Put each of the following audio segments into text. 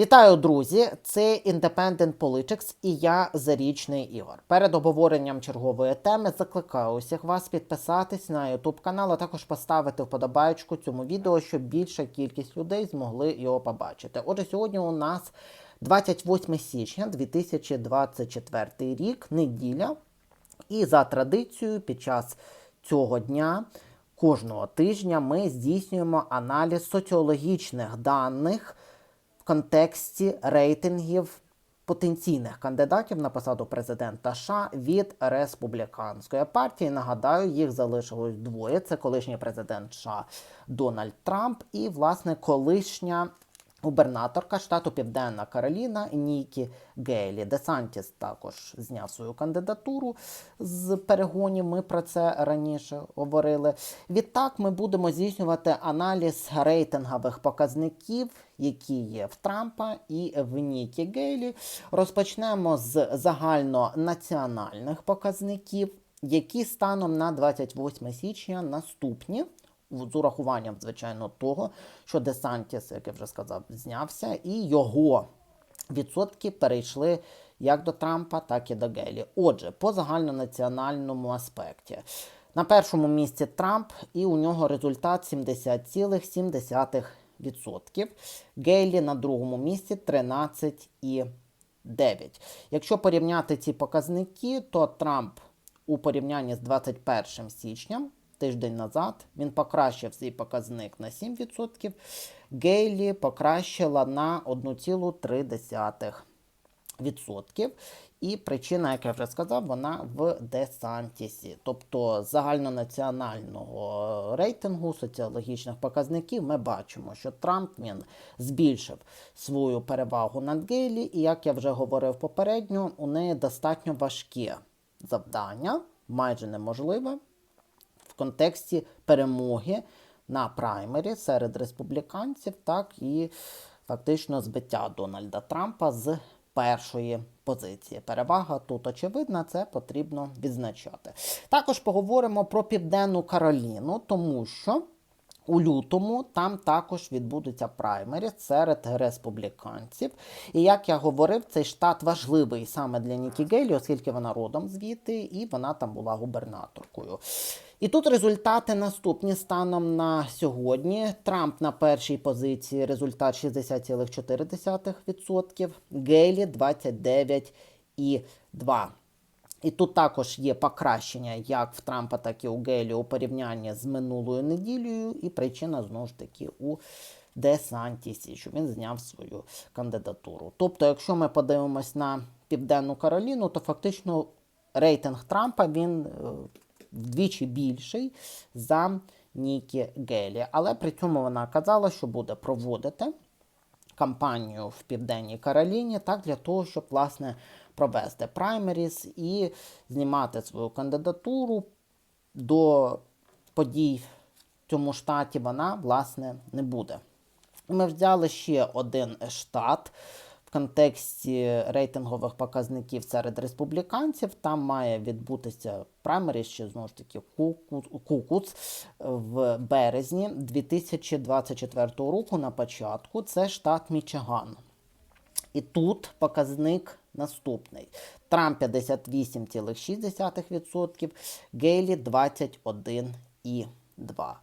Вітаю, друзі! Це Independent Politics і я Зарічний Ігор. Перед обговоренням чергової теми закликаю усіх вас підписатись на YouTube канал, а також поставити вподобайку цьому відео, щоб більша кількість людей змогли його побачити. Отже, сьогодні у нас 28 січня 2024 рік, неділя. І за традицією, під час цього дня, кожного тижня, ми здійснюємо аналіз соціологічних даних контексті рейтингів потенційних кандидатів на посаду президента США від республіканської партії. Нагадаю, їх залишилось двоє: це колишній президент США Дональд Трамп і, власне, колишня. Губернаторка штату Південна Кароліна Нікі Гейлі. Десантіс також зняв свою кандидатуру з перегонів. Ми про це раніше говорили. Відтак ми будемо здійснювати аналіз рейтингових показників, які є в Трампа і в Нікі Гейлі. Розпочнемо з загальнонаціональних показників, які станом на 28 січня наступні з урахуванням, звичайно, того, що Десантіс, як я вже сказав, знявся, і його відсотки перейшли як до Трампа, так і до Гейлі. Отже, по загальнонаціональному аспекті. На першому місці Трамп, і у нього результат 70,7%. Гейлі на другому місці 13,9%. Якщо порівняти ці показники, то Трамп у порівнянні з 21 січням тиждень назад він покращив свій показник на 7%. Гейлі покращила на 1,3%. І причина, як я вже сказав, вона в Десантісі. Тобто загальнонаціонального рейтингу соціологічних показників ми бачимо, що Трамп він збільшив свою перевагу над Гейлі, і як я вже говорив попередньо, у неї достатньо важке завдання, майже неможливе контексті перемоги на праймері серед республіканців, так і фактично збиття Дональда Трампа з першої позиції. Перевага тут очевидна, це потрібно відзначати. Також поговоримо про Південну Кароліну, тому що. У лютому там також відбудуться праймері серед республіканців. І як я говорив, цей штат важливий саме для Нікі Гейлі, оскільки вона родом звідти, і вона там була губернаторкою. І тут результати наступні станом на сьогодні. Трамп на першій позиції результат 60,4%, Гейлі 29,2%. І тут також є покращення як в Трампа, так і у Гейлі у порівнянні з минулою неділею, і причина знову ж таки у Десантісі, що він зняв свою кандидатуру. Тобто, якщо ми подивимось на Південну Кароліну, то фактично рейтинг Трампа він е, вдвічі більший за Нікі Гейлі. Але при цьому вона казала, що буде проводити кампанію в Південній Кароліні, так для того, щоб власне провести праймеріс і знімати свою кандидатуру до подій в цьому штаті вона, власне, не буде. Ми взяли ще один штат в контексті рейтингових показників серед республіканців. Там має відбутися праймеріс, ще знову ж таки Кукуц в березні 2024 року на початку. Це штат Мічиган. І тут показник наступний: Трамп 58,6%, Гейлі 21,2%.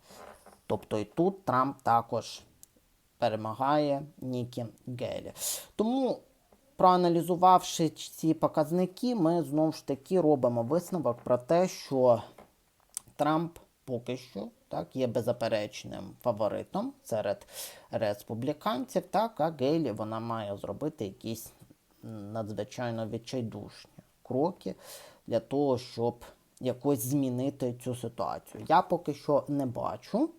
Тобто і тут Трамп також перемагає Нікі Гейлі. Тому, проаналізувавши ці показники, ми знову ж таки робимо висновок про те, що Трамп поки що так, є беззаперечним фаворитом серед республіканців, так, а Гейлі вона має зробити якісь надзвичайно відчайдушні кроки для того, щоб якось змінити цю ситуацію. Я поки що не бачу.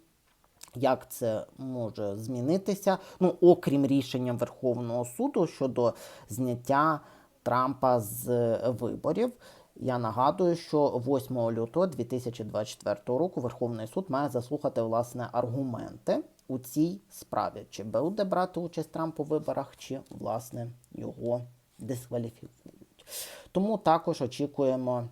Як це може змінитися? Ну, окрім рішення Верховного суду щодо зняття Трампа з виборів. Я нагадую, що 8 лютого 2024 року Верховний суд має заслухати власне аргументи у цій справі, чи буде брати участь Трамп у виборах, чи власне його дискваліфікують. Тому також очікуємо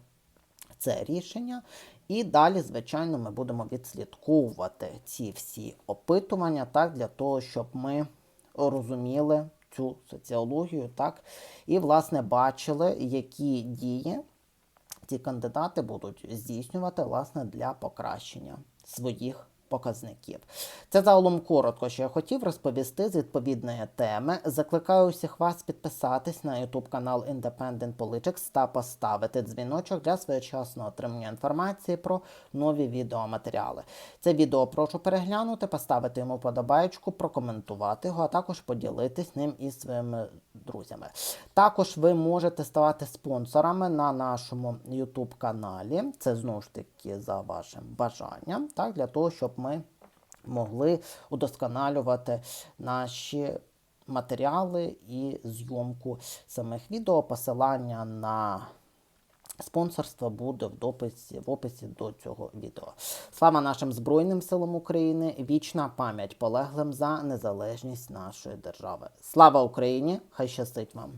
це рішення. І далі, звичайно, ми будемо відслідковувати ці всі опитування так, для того, щоб ми розуміли, цю соціологію, так, і, власне, бачили, які дії ці кандидати будуть здійснювати власне для покращення своїх показників. Це загалом коротко, що я хотів розповісти з відповідної теми. Закликаю усіх вас підписатись на YouTube канал Independent Politics та поставити дзвіночок для своєчасного отримання інформації про нові відеоматеріали. Це відео прошу переглянути, поставити йому подобаєчку, прокоментувати його, а також поділитись ним із своїми друзями. Також ви можете ставати спонсорами на нашому YouTube каналі. Це знову ж таки за вашим бажанням, так, для того, щоб ми могли удосконалювати наші матеріали і зйомку самих відео. Посилання на спонсорство буде в дописі в описі до цього відео. Слава нашим Збройним силам України! Вічна пам'ять полеглим за незалежність нашої держави. Слава Україні! Хай щастить вам!